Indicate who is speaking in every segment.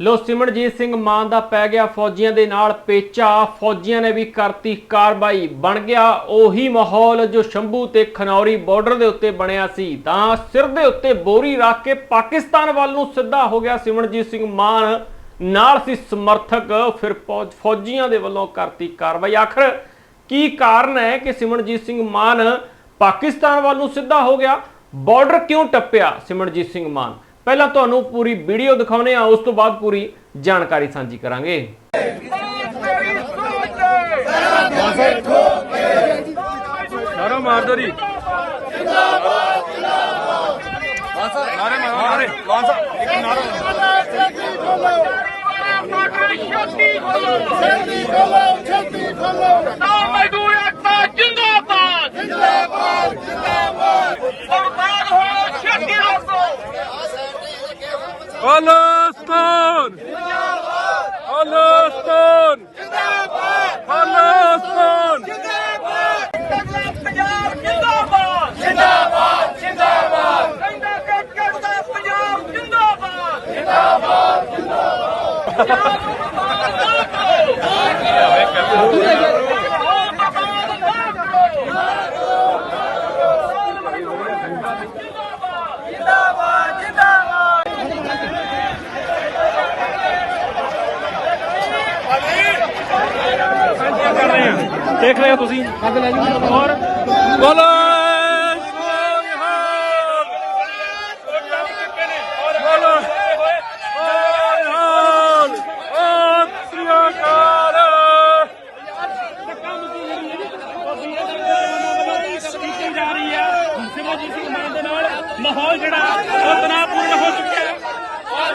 Speaker 1: ਲੋ ਸਿਮਰਜੀਤ ਸਿੰਘ ਮਾਨ ਦਾ ਪੈ ਗਿਆ ਫੌਜੀਆਂ ਦੇ ਨਾਲ ਪੇਚਾ, ਫੌਜੀਆਂ ਨੇ ਵੀ ਕਰਤੀ ਕਾਰਵਾਈ। ਬਣ ਗਿਆ ਉਹੀ ਮਾਹੌਲ ਜੋ ਸ਼ੰਭੂ ਤੇ ਖਨੌਰੀ ਬਾਰਡਰ ਦੇ ਉੱਤੇ ਬਣਿਆ ਸੀ। ਤਾਂ ਸਿਰ ਦੇ ਉੱਤੇ ਬੋਰੀ ਰੱਖ ਕੇ ਪਾਕਿਸਤਾਨ ਵੱਲ ਨੂੰ ਸਿੱਧਾ ਹੋ ਗਿਆ ਸਿਮਰਜੀਤ ਸਿੰਘ ਮਾਨ। ਨਾਲ ਸੀ ਸਮਰਥਕ, ਫਿਰ ਫੌਜ- ਫੌਜੀਆਂ ਦੇ ਵੱਲੋਂ ਕਰਤੀ ਕਾਰਵਾਈ। ਆਖਰ ਕੀ ਕਾਰਨ ਹੈ ਕਿ ਸਿਮਰਜੀਤ ਸਿੰਘ ਮਾਨ ਪਾਕਿਸਤਾਨ ਵੱਲ ਨੂੰ ਸਿੱਧਾ ਹੋ ਗਿਆ? ਬਾਰਡਰ ਕਿਉਂ ਟੱਪਿਆ ਸਿਮਰਜੀਤ ਸਿੰਘ ਮਾਨ? ਪਹਿਲਾਂ ਤੁਹਾਨੂੰ ਪੂਰੀ ਵੀਡੀਓ ਦਿਖਾਉਨੇ ਆ ਉਸ ਤੋਂ ਬਾਅਦ ਪੂਰੀ ਜਾਣਕਾਰੀ ਸਾਂਝੀ ਕਰਾਂਗੇ।
Speaker 2: ਨਾਰਾ ਮਾਰ ਦੋ ਜੀ। ਨਾਰੇ ਮਾਰੋ ਨਾਰੇ ਲਾਂਸਾ ਇੱਕ ਨਾਰਾ
Speaker 3: ਮਜ਼ਦੂਰ ਏਕਤਾ ਜਿੰਦਾਬਾਦ ਜਿੰਦਾਬਾਦ ਜਿੰਦਾਬਾਦ ਸਰਦਾਰ ਹੋ ਛੇਤੀ ਰੋਕੋ
Speaker 2: ਖਾਲਿਸਤਾਨ ਜਿੰਦਾਬਾਦ ਖਾਲਿਸਤਾਨ
Speaker 3: ਜਿੰਦਾਬਾਦ
Speaker 2: ਖਾਲਿਸਤਾਨ
Speaker 3: ਜਿੰਦਾਬਾਦ ਪੰਜਾਬ ਜਿੰਦਾਬਾਦ ਜਿੰਦਾਬਾਦ ਜਿੰਦਾਬਾਦ ਕਹਿੰਦਾ ਕਿ ਕਰਦਾ ਪੰਜਾਬ ਜਿੰਦਾਬਾਦ ਜਿੰਦਾਬਾਦ ਜਿੰਦਾਬਾਦ
Speaker 2: ਦੇਖ ਰਹੇ ਹੋ ਤੁਸੀਂ? ਔਰ ਬੋਲੇ
Speaker 4: ਮਾਹੌਲ ਜਿਹੜਾ ਉਹ ਤਣਾਅਪੂਰਨ ਹੋ ਚੁੱਕਿਆ ਹੈ ਔਰ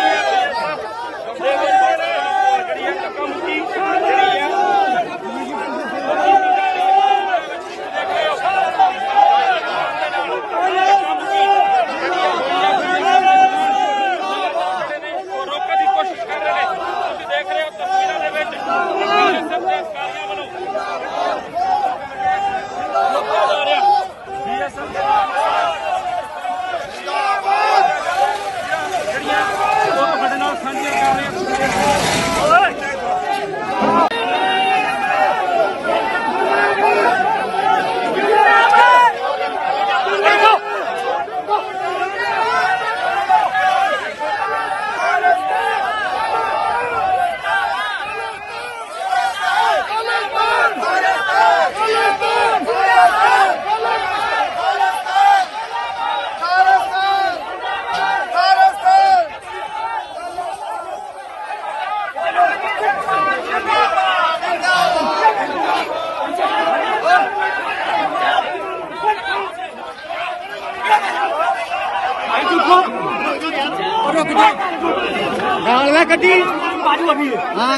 Speaker 5: ਗਾਲ ਨਾ ਕੱਢੀ। ਬਾਜੂ ਅਭੀ ਹਾਂ।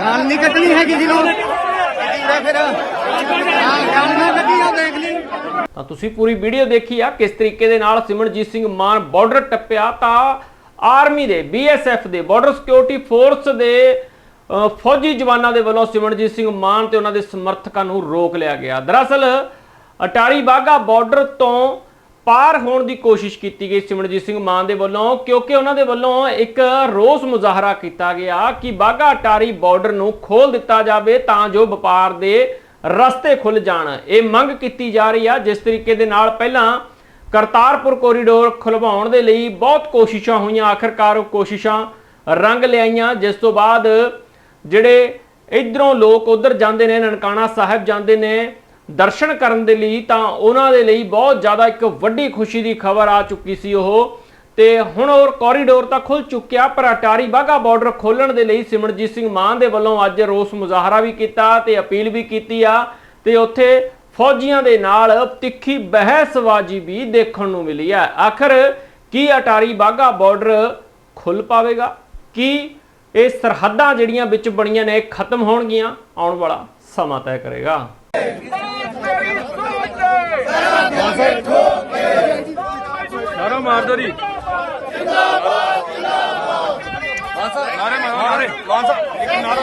Speaker 5: ਗਾਲ ਨਹੀਂ ਕੱਢਣੀ ਹੈ ਕਿਸੇ ਨੂੰ ਕੱਢੀ ਫਿਰ। ਹਾਂ ਗਾਲ ਨਾ ਕੱਢੀ, ਉਹ ਦੇਖ ਲਈ।
Speaker 1: ਤਾਂ ਤੁਸੀਂ ਪੂਰੀ ਵੀਡੀਓ ਦੇਖੀ ਆ, ਕਿਸ ਤਰੀਕੇ ਦੇ ਨਾਲ ਸਿਮਰਨਜੀਤ ਸਿੰਘ ਮਾਨ ਬਾਰਡਰ ਟੱਪਿਆ ਤਾਂ ਆਰਮੀ ਦੇ ਬੀਐਸਐਫ ਦੇ ਬਾਰਡਰ ਸਿਕਿਉਰਿਟੀ ਫੋਰਸ ਦੇ ਫੌਜੀ ਜਵਾਨਾਂ ਦੇ ਵੱਲੋਂ ਸਿਮਰਜੀਤ ਸਿੰਘ ਮਾਨ ਤੇ ਉਹਨਾਂ ਦੇ ਸਮਰਥਕਾਂ ਨੂੰ ਰੋਕ ਲਿਆ ਗਿਆ। ਦਰਅਸਲ, ਅਟਾਰੀ ਬਾਗਾ ਬਾਰਡਰ ਤੋਂ ਪਾਰ ਹੋਣ ਦੀ ਕੋਸ਼ਿਸ਼ ਕੀਤੀ ਗਈ ਸਿਮਰਜੀਤ ਸਿੰਘ ਮਾਨ ਦੇ ਵੱਲੋਂ, ਕਿਉਂਕਿ ਉਹਨਾਂ ਦੇ ਵੱਲੋਂ ਇੱਕ ਰੋਸ ਮੁਜ਼ਾਹਰਾ ਕੀਤਾ ਗਿਆ ਕਿ ਬਾਗਾ ਅਟਾਰੀ ਬਾਰਡਰ ਨੂੰ ਖੋਲ ਦਿੱਤਾ ਜਾਵੇ ਤਾਂ ਜੋ ਵਪਾਰ ਦੇ ਰਸਤੇ ਖੁੱਲ ਜਾਣ। ਇਹ ਮੰਗ ਕੀਤੀ ਜਾ ਰਹੀ ਆ, ਜਿਸ ਤਰੀਕੇ ਦੇ ਨਾਲ ਪਹਿਲਾਂ ਕਰਤਾਰਪੁਰ ਕੋਰੀਡੋਰ ਖੁਲਵਾਉਣ ਦੇ ਲਈ ਬਹੁਤ ਕੋਸ਼ਿਸ਼ਾਂ ਹੋਈਆਂ, ਆਖਰਕਾਰ ਉਹ ਕੋਸ਼ਿਸ਼ਾਂ ਰੰਗ ਲਿਆਈਆਂ। ਜਿਸ ਤੋਂ ਬਾਅਦ ਜਿਹੜੇ ਇਧਰੋਂ ਲੋਕ ਉਧਰ ਜਾਂਦੇ ਨੇ, ਨਨਕਾਣਾ ਸਾਹਿਬ ਜਾਂਦੇ ਨੇ ਦਰਸ਼ਨ ਕਰਨ ਦੇ ਲਈ, ਤਾਂ ਉਹਨਾਂ ਦੇ ਲਈ ਬਹੁਤ ਜ਼ਿਆਦਾ ਇੱਕ ਵੱਡੀ ਖੁਸ਼ੀ ਦੀ ਖਬਰ ਆ ਚੁੱਕੀ ਸੀ ਉਹ। ਤੇ ਹੁਣ ਉਹ ਕੋਰੀਡੋਰ ਤਾਂ ਖੁੱਲ ਚੁੱਕਿਆ, ਪਰ ਅਟਾਰੀ ਬਾਗਾ ਬਾਰਡਰ ਖੋਲਣ ਦੇ ਲਈ ਸਿਮਰਜੀਤ ਸਿੰਘ ਮਾਨ ਦੇ ਵੱਲੋਂ ਅੱਜ ਰੋਸ ਮੁਜ਼ਾਹਰਾ ਵੀ ਕੀਤਾ ਤੇ ਅਪੀਲ ਵੀ ਕੀਤੀ ਆ। ਤੇ ਉੱਥੇ ਫੌਜੀਆਂ ਦੇ ਨਾਲ ਤਿੱਖੀ ਬਹਿਸਬਾਜ਼ੀ ਵੀ ਦੇਖਣ ਨੂੰ ਮਿਲੀ ਹੈ। ਆਖਰ ਕੀ ਅਟਾਰੀ ਬਾਗਾ ਬਾਰਡਰ ਖੁੱਲ ਪਾਵੇਗਾ? ਕੀ ਇਹ ਸਰਹੱਦਾਂ ਜਿਹੜੀਆਂ ਵਿੱਚ ਬਣੀਆਂ ਨੇ ਖਤਮ ਹੋਣਗੀਆਂ? ਆਉਣ ਵਾਲਾ ਸਮਾਂ ਤੈਅ ਕਰੇਗਾ।
Speaker 3: ਤੇਰੀ ਸੋਚ
Speaker 2: ਨਾਰਾ ਮਾਰ ਦੋ ਜੀ ਲਾਂਸਾ ਨਾਰੇ ਮਾਰੋ ਨਾਰੇ। ਲਾਂਸਾ ਇੱਕ ਨਾਰਾ।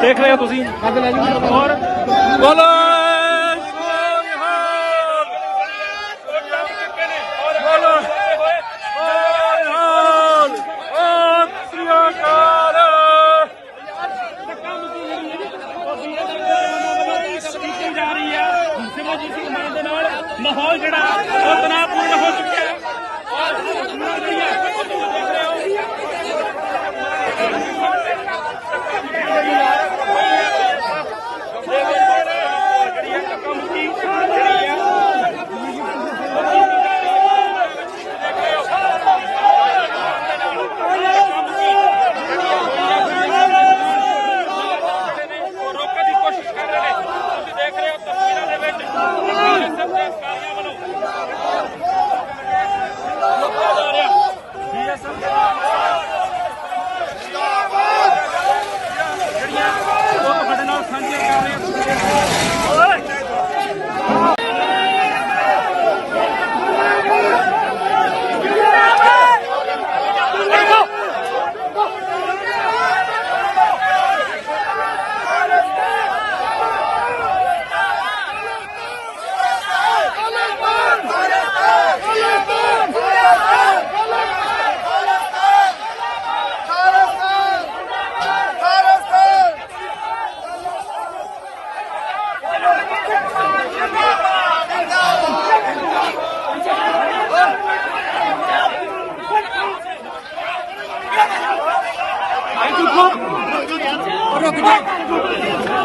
Speaker 2: ਦੇਖ ਰਹੇ ਹੋ ਤੁਸੀਂ ਔਰ ਬੋਲੋ
Speaker 1: ਅਮਰਜੀਤ ਦੇ ਨਾਲ ਮਾਹੌਲ ਜਿਹੜਾ ਉਹ ਤਣਾਅ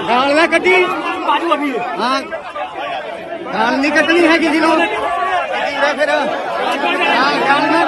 Speaker 5: ਗਾਲ ਨਾ ਕੱਢੀ ਬਾਜੂ ਅਭੀ ਹਾਂ। ਗਾਲ ਨਹੀਂ ਕੱਢਣੀ ਹੈਗੀ ਜੀ ਨੂੰ ਫਿਰ ਹਾਂ ਗਾਲ ਨਾ